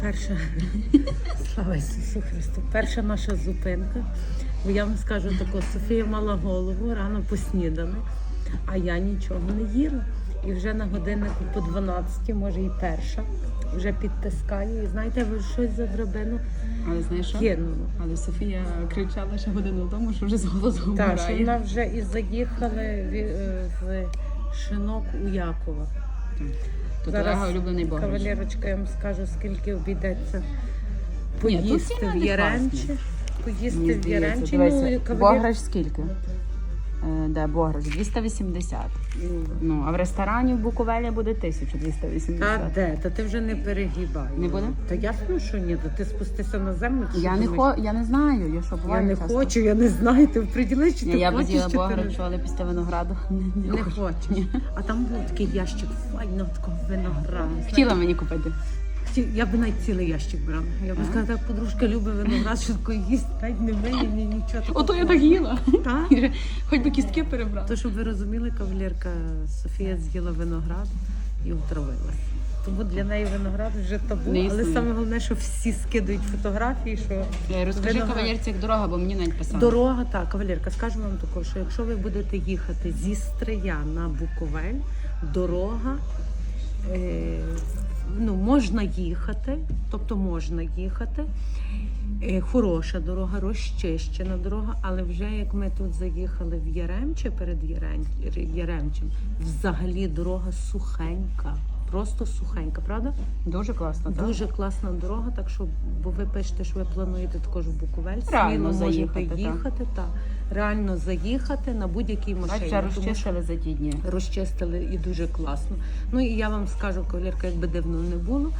Перша, слава Ісусу Христу, перша наша зупинка. Бо я вам скажу тако, Софія мала голову, рано поснідали, а я нічого не їла. І вже на годиннику по 12, може і перша, вже підтискаю. І знаєте, ви щось за драбину Але знаєш що? кинуло. Але Софія кричала ще годину тому, що вже з голосу Так, що вона вже і заїхали в, е, в шинок у Якова. То Зараз улюблений борщ. Кавалерочка, я вам скажу, скільки обійдеться поїсти Ні, в Яранчі. Поїсти в Яранчі. Ну, кавалер... Бограш скільки? Е, де Бограч? 280. Ну, а в ресторані в Буковелі буде 1280. Та де? Та ти вже не перегибай. Не буде? Та ясно, що ні, то ти спустися на землю. Я що не думаєш? хо, я не знаю, я що Я не часто? хочу, я не знаю, ти приділи, чи Ні, ти я б хочеш, з'їла чи ти Бограчу, але після винограду не, не хочеш. А там був такий ящик файного такого винограду. Хотіла мені купити. Хотів- Я б навіть цілий ящик брала. Я б Ага. сказала, так подружка любить виноград, що тако їсть, навіть не виє, ні нічого. такого. Ото я так їла. Так? Хоч би кістки перебрала. То, щоб ви розуміли, кавалерка Софія з'їла виноград і отравилася. Тому для неї виноград вже табу. Не Але існує. саме головне, що всі скидають фотографії, що Е, Розкажи Виноград. кавалерці, як дорога, бо мені навіть писали. дорога, так, кавалерка, скажу вам також, що якщо ви будете їхати зі Стрия на Буковель, дорога. Е, ну, можна їхати, тобто можна їхати. Е, Хороша дорога, розчищена дорога, але вже як ми тут заїхали в Яремче перед Яремчем, взагалі дорога сухенька, просто сухенька, правда? Дуже класно, так? Дуже класна дорога, так що, бо ви пишете, що ви плануєте також в Буковель, Реально можете заїхати, так. їхати, та реально заїхати на будь-якій машині. Бачиш, тому розчистили за ті дні. розчистили і дуже класно. Ну і я вам скажу, кавалерка, якби дивно не було.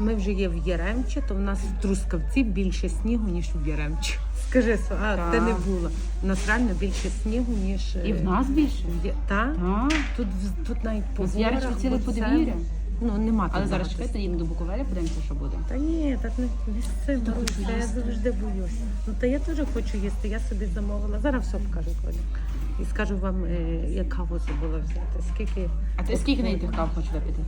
Ми вже є в Яремчі, то в нас в Трускавці більше снігу, ніж в Яремчі. Скажи, а Так. ти не була. У нас реально більше снігу, ніж е, І в нас більше. в Та? Так. Тут, в- тут навіть по Яричі горах, ціле по подвір'я. Ну, нема Але зараз чекайте, їдемо до Буковеля, подивимося, що буде. та ні, так не, не з цим Та я завжди боюся. Ну та я теж хочу їсти, я собі замовила. Зараз все покажу, Коля. І скажу вам, е, яка каву забула взяти. Скільки. А ти скільки на тих кав хочеш випити?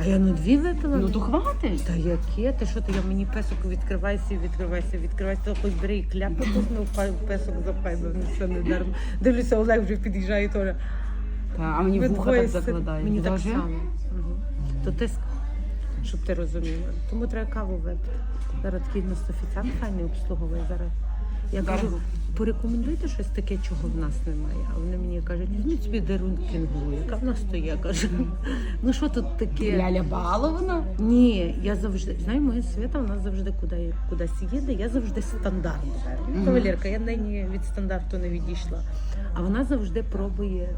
А я ну дві випила. Ну то хватить. Та яке? Ти що ти? Я мені песок відкривайся, відкривайся, відкривайся. То хоч бери і кляпи, тут ну пай- песок запай, бо не все не дармо. Дивлюся, Олег вже під'їжджає теж. Та, а мені Ви вуха двоє так сид- закладає. Мені так само. То ти, ск- щоб ти розуміла. Тому треба каву випити. Зараз такий у нас офіціант файний обслуговує. Зараз я кажу, порекомендуйте щось таке, чого в нас немає. А вони мені кажуть, візьміть собі дарунок кінгуру. Яка в нас то є? Кажу. Ну що тут таке? Ляля балована. Ні, я завжди знаю, моя свята, вона завжди куди кудись їде, я завжди стандарт беру. Мгм. Кавалерка, я нині від стандарту не відійшла. А вона завжди пробує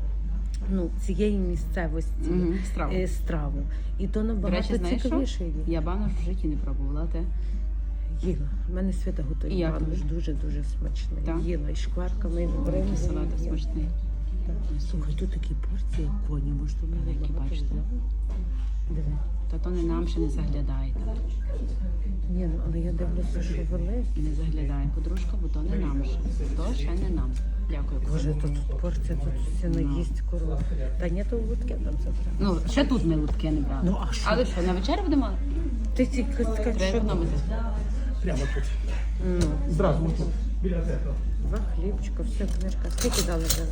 ну, цієї місцевості Угу, страву. е, страву. І то набагато речі, знаєш цікавіше є. Я банош в житті не пробувала, те. Їла. У мене свята готує банош дуже-дуже смачний. Так? Їла і шкварками, і Такий салат смачний. Так. Слухай, тут такі порції, як коні, може, тут не бачите? Диви. Та то не нам ще не заглядайте. Ні, ну але я дивлюся, що великі. Не заглядай, подружка, бо то не нам ще. То ще не нам. Дякую. Боже, то тут порція, тут все Ну. наїсть корова. Та ні, то лутки там забрали. Ну, ще тут ми лутки не брали. Ну, а що? Але що, на вечерю будемо? Ти ці скажи, Треба що економити. Прямо тут. ну, Зразу тут. Біля цього. два хлібчика, все, книжка. Скільки дали вже?